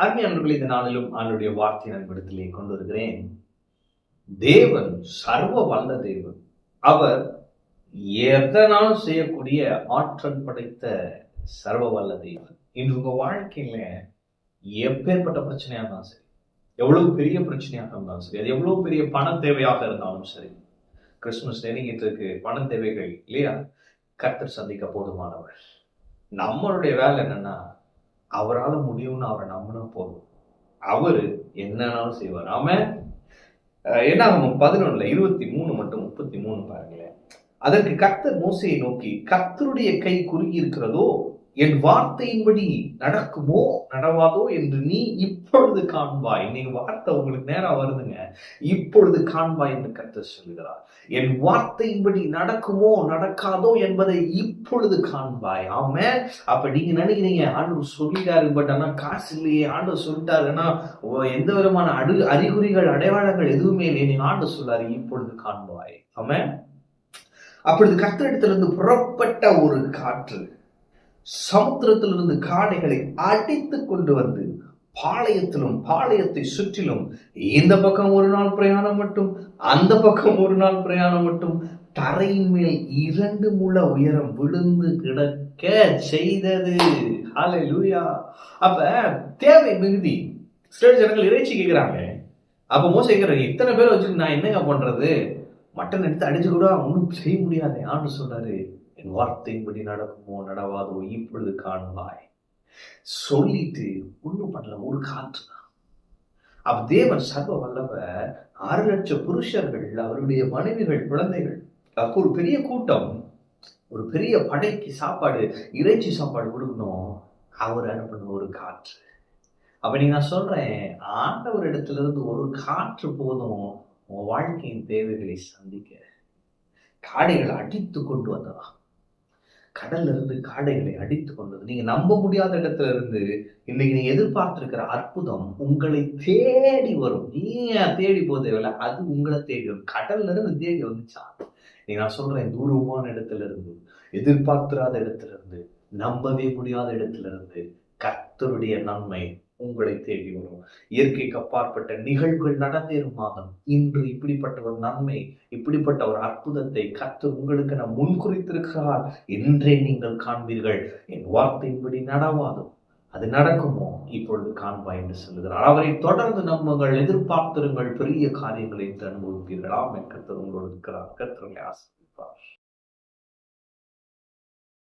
அருமையானவர்கள் இந்த நாளிலும் அவனுடைய வார்த்தை நண்படத்திலே கொண்டு வருகிறேன். தேவன் சர்வ வல்ல தேவன் அவர் எதனாலும் செய்யக்கூடிய ஆற்றல் படைத்த சர்வ வல்ல தேவன். இன்று உங்க வாழ்க்கையில எப்பேற்பட்ட பிரச்சனையா இருந்தாலும் சரி எவ்வளவு பெரிய பிரச்சனையாக இருந்தாலும் சரி அது எவ்வளவு பெரிய பண தேவையாக இருந்தாலும் சரி கிறிஸ்துமஸ் நெருங்கிட்டு இருக்கு பண தேவைகள் இல்லையா? கர்த்தர் சந்திக்க போதுமானவர். நம்மளுடைய வேலை என்னன்னா அவரால் முடியும்னு அவரை நம்பினா போதும். அவர் என்னன்னாலும் செய்வார். ஆம? என்ன ஆகும்? பதினொன்னுல இருபத்தி மூணு மட்டும் முப்பத்தி மூணு பாருங்களேன். அதற்கு கத்தர் மோசையை நோக்கி கத்தருடைய கை குறுகி இருக்கிறதோ என் வார்த்தையின்படி நடக்குமோ நடவாதோ என்று நீ இப்பொழுது காண்பாய். நீ வார்த்தை உங்களுக்கு நேரா வருதுங்க. இப்பொழுது காண்பாய் என்று கர்த்தர் சொல்கிறார் என் வார்த்தையின்படி நடக்குமோ நடக்காதோ என்பதை இப்பொழுது காண்பாய். ஆமே அப்ப நீங்க நினைக்கிறீங்க ஆண்டு சொல்லிட்டாரு பட் ஆனா காசு இல்லையே ஆண்டு சொல்லிட்டாருன்னா எந்த விதமான அடு அறிகுறிகள் அடையாளங்கள் எதுவுமே இல்லை நீ ஆண்டு சொல்லாரு இப்பொழுது காண்பாய். ஆமே அப்பொழுது கத்திரிடத்திலிருந்து புறப்பட்ட ஒரு காற்று. சமுத்திரத்திலிருந்து காடைகளை அடித்து கொண்டு வந்து பாளையத்திலும் பாளையத்தை சுற்றிலும் இந்த பக்கம் ஒரு நாள் பிரயாணம் மட்டும் அந்த பக்கம் ஒரு நாள் பிரயாணம் மட்டும் தரையின் மேல் இரண்டு முள உயரம் விழுந்து கிடக்க செய்தது. ஹாலே லூயா அப்ப தேவை மிகுதி. சில ஜனங்கள் இறைச்சி கேட்கிறாங்க. அப்ப மோசிக்கிறாங்க இத்தனை பேர் வச்சுட்டு நான் என்னங்க பண்றது? மட்டன் எடுத்து அடிச்சு கூட ஒன்றும் செய்ய முடியாது ஆண்டு சொல்றாரு. என் வார்த்தையின்படி நடக்குமோ நடவாதோ இப்பொழுது காணுவாய். சொல்லிட்டு ஒன்றும் பண்ணல ஒரு காற்று தான். அப்ப தேவன் சர்வ வல்லவர் ஆறு லட்சம் புருஷர்கள் அவருடைய மனைவிகள் குழந்தைகள் அப்போ ஒரு பெரிய கூட்டம் ஒரு பெரிய படைக்கு சாப்பாடு இறைச்சி சாப்பாடு கொடுக்கணும். அவர் அனுப்பின ஒரு காற்று. அப்ப நீ நான் சொல்றேன் ஆண்டவர் இடத்துல இருந்து ஒரு காற்று போதும் உன் வாழ்க்கையின் தேவைகளை சந்திக்க. காடைகளை அடித்து கொண்டு வந்ததான் கடல்ல இருந்து காடைகளை அடித்து கொண்டது. நீங்க நம்ப முடியாத இடத்துல இருந்து இன்னைக்கு நீங்க எதிர்பார்த்திருக்கிற அற்புதம் உங்களை தேடி வரும். நீங்க தேடி போதேவில்ல அது உங்களை தேடி வரும். கடல்ல இருந்து தேடி வந்துச்சா நீ நான் சொல்றேன் தூரமான இடத்துல இருந்து எதிர்பார்த்திராத இடத்துல இருந்து நம்பவே முடியாத இடத்துல இருந்து கர்த்தருடைய நன்மை உங்களை தேடி வரும். இயற்கைக்கு அப்பாற்பட்ட நிகழ்வுகள் நடந்தேறும் மாதம் இன்று இப்படிப்பட்ட ஒரு நன்மை இப்படிப்பட்ட ஒரு அற்புதத்தை கத்து உங்களுக்கு நான் முன்குறித்திருக்கிறார் என்றே நீங்கள் காண்பீர்கள். என் வார்த்தையின்படி நடவாதும் அது நடக்குமோ? இப்பொழுது காண்பா என்று சொல்லுகிறார். அவரை தொடர்ந்து நம்புங்கள் எதிர்பார்த்திருங்கள் பெரிய காரியங்களை அனுபவிப்பீர்களாம் ஆமை கத்தர் உங்களோடு இருக்கிறார். கத்தர்களை ஆசிரியப்பார்